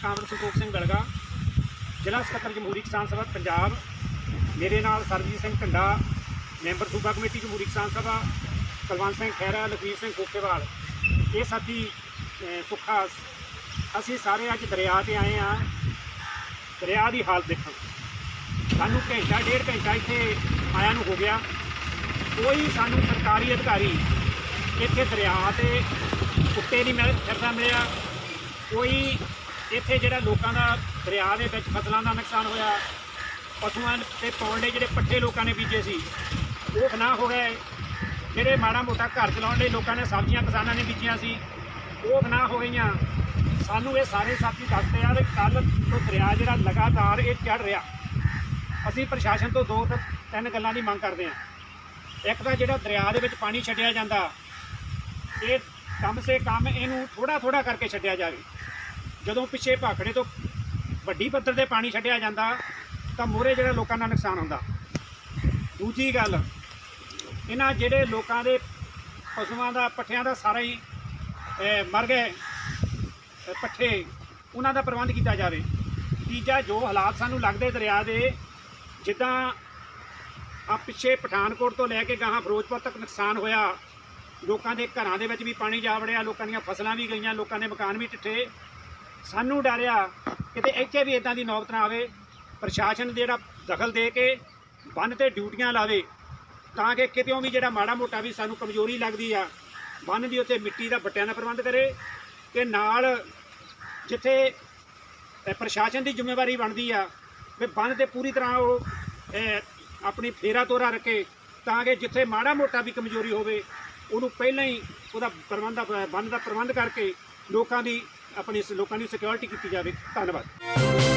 ਸੰਤੋਖ ਸਿੰਘ ਗੜਗਾ ਜ਼ਿਲ੍ਹਾ ਸਕੱਤਰ ਜਮਹੂਰੀ ਕਿਸਾਨ ਸਭਾ ਪੰਜਾਬ। ਮੇਰੇ ਨਾਲ ਸਰਬਜੀਤ ਸਿੰਘ ਢੰਡਾ ਮੈਂਬਰ ਸੂਬਾ ਕਮੇਟੀ ਜਮਹੂਰੀ ਕਿਸਾਨ ਸਭਾ ਕੁਲਵੰਤ ਸਿੰਘ ਖਹਿਰਾ ਲਖਵੀਰ ਸਿੰਘ ਕੋਕੇਵਾਲ ਇਹ ਸਾਥੀ ਅਹ, ਸੁੱਖਾ ਅਸੀਂ ਸਾਰੇ ਅੱਜ ਦਰਿਆ ਤੇ ਆਏ ਆ ਦਰਿਆ ਦੀ ਹਾਲਤ ਦੇਖਣ ਸਾਨੂੰ ਘੰਟਾ ਡੇਢ ਘੰਟਾ ਇੱਥੇ ਆਇਆ ਨੂੰ ਹੋ ਗਿਆ। ਕੋਈ ਸਾਨੂੰ ਸਰਕਾਰੀ ਅਧਿਕਾਰੀ ਇੱਥੇ ਦਰਿਆ ਤੇ ਕੁੱਤੇ ਨਹੀਂ ਮਿਲ ਫਿਰਦਾ ਮਿਲਿਆ। ਕੋਈ ਇੱਥੇ ਜਿਹੜਾ ਲੋਕਾਂ ਦਾ ਦਰਿਆ ਦੇ ਵਿੱਚ ਫਸਲਾਂ ਦਾ ਨੁਕਸਾਨ ਹੋਇਆ, ਪਸ਼ੂਆਂ ਤੇ ਪਾਉਣ ਲਈ ਜਿਹੜੇ ਪੱਠੇ ਲੋਕਾਂ ਨੇ ਬੀਜੇ ਸੀ, ਉਹ ਫਨਾ ਹੋ ਗਏ। ਜਿਹੜੇ ਮਾੜਾ ਮੋਟਾ ਘਰ ਚਲਾਉਣ ਲਈ ਲੋਕਾਂ ਨੇ ਸਬਜ਼ੀਆਂ ਕਿਸਾਨਾਂ ਨੇ ਬੀਜੀਆਂ ਸੀ, ਉਹ ਫਨਾ ਹੋ ਗਈਆਂ। ਸਾਨੂੰ ਇਹ ਸਾਰੇ ਸਾਥੀ ਦੱਸਦੇ ਆ ਕਿ ਕੱਲ ਤੋਂ ਦਰਿਆ ਜਿਹੜਾ ਲਗਾਤਾਰ ਇਹ ਚੜ ਰਿਹਾ। ਅਸੀਂ ਪ੍ਰਸ਼ਾਸਨ ਤੋਂ ਦੋ ਤਿੰਨ ਗੱਲਾਂ ਦੀ ਮੰਗ ਕਰਦੇ ਹਾਂ ਇੱਕ ਤਾਂ ਜਿਹੜਾ ਦਰਿਆ ਦੇ ਵਿੱਚ ਪਾਣੀ ਛੱਡਿਆ ਜਾਂਦਾ, ਇਹ ਕਮ ਸੇ ਕਮ ਇਹਨੂੰ ਥੋੜਾ ਥੋੜਾ ਕਰਕੇ ਛੱਡਿਆ ਜਾਵੇ। ਜਦੋਂ ਪਿੱਛੇ ਭਾਖੜੇ ਤੋਂ ਵੱਡੀ ਪੱਧਰ ਤੇ ਪਾਣੀ ਛੱਡਿਆ ਜਾਂਦਾ, ਤਾਂ ਮੋਰੇ ਜਿਹੜਾ ਲੋਕਾਂ ਦਾ ਨੁਕਸਾਨ ਹੁੰਦਾ। ਦੂਜੀ ਗੱਲ, ਇਹਨਾਂ ਜਿਹੜੇ ਲੋਕਾਂ ਦੇ ਪਸ਼ੂਆਂ ਦਾ, ਪੱਠਿਆਂ ਦਾ ਸਾਰਾ ਹੀ ਮਰ ਗਏ ਪੱਠੇ, ਉਹਨਾਂ ਦਾ ਪ੍ਰਬੰਧ ਕੀਤਾ ਜਾਵੇ ਤੀਜਾ, ਜੋ ਹਾਲਾਤ ਸਾਨੂੰ ਲੱਗਦੇ ਦਰਿਆ ਦੇ, ਜਿੱਦਾਂ ਆ ਪਿੱਛੇ ਪਠਾਨਕੋਟ ਤੋਂ ਲੈ ਕੇ ਗਾਹਾਂ ਫਿਰੋਜ਼ਪੁਰ ਤੱਕ ਨੁਕਸਾਨ ਹੋਇਆ, ਲੋਕਾਂ ਦੇ ਘਰਾਂ ਦੇ ਵਿੱਚ ਵੀ ਪਾਣੀ ਜਾ ਵੜਿਆ, ਲੋਕਾਂ ਦੀਆਂ ਫਸਲਾਂ ਵੀ ਗਈਆਂ, ਲੋਕਾਂ ਦੇ ਮਕਾਨ ਵੀ ਟਿੱਠੇ ਸਾਨੂੰ ਡਰਿਆ ਕਿਤੇ ਇੱਥੇ ਵੀ ਇਦਾਂ ਦੀ ਨੌਬਤ ਨਾ ਆਵੇ, ਪ੍ਰਸ਼ਾਸਨ ਜਿਹੜਾ ਦਖਲ ਦੇ ਕੇ ਬੰਨ ਤੇ ਡਿਊਟੀਆਂ ਲਾਵੇ, ਤਾਂ ਕਿ ਕਿਤੇੋਂ ਵੀ ਜਿਹੜਾ ਮਾੜਾ ਮੋਟਾ ਵੀ ਸਾਨੂੰ ਕਮਜ਼ੋਰੀ ਲੱਗਦੀ ਆ, ਬੰਨ ਦੀ ਉੱਤੇ ਮਿੱਟੀ ਦਾ ਬੱਟਿਆਂ ਦਾ ਪ੍ਰਬੰਧ ਕਰੇ ਤੇ ਨਾਲ ਜਿੱਥੇ ਪ੍ਰਸ਼ਾਸਨ ਦੀ ਜ਼ਿੰਮੇਵਾਰੀ ਬਣਦੀ ਆ, ਵੀ ਬੰਨ ਤੇ ਪੂਰੀ ਤਰ੍ਹਾਂ ਉਹ ਆਪਣੀ ਫੇਰਾ ਤੋਰਾ ਰੱਖੇ, ਤਾਂ ਕਿ ਜਿੱਥੇ ਮਾੜਾ ਮੋਟਾ ਵੀ ਕਮਜ਼ੋਰੀ ਹੋਵੇ, ਉਹਨੂੰ ਪਹਿਲਾਂ ਹੀ ਉਹਦਾ ਪ੍ਰਬੰਧ, ਬੰਨ ਦਾ ਪ੍ਰਬੰਧ ਕਰਕੇ ਲੋਕਾਂ ਦੀ ਆਪਣੀ ਲੋਕਾਂ ਦੀ ਸਿਕਿਉਰਿਟੀ ਕੀਤੀ ਜਾਵੇ। ਧੰਨਵਾਦ।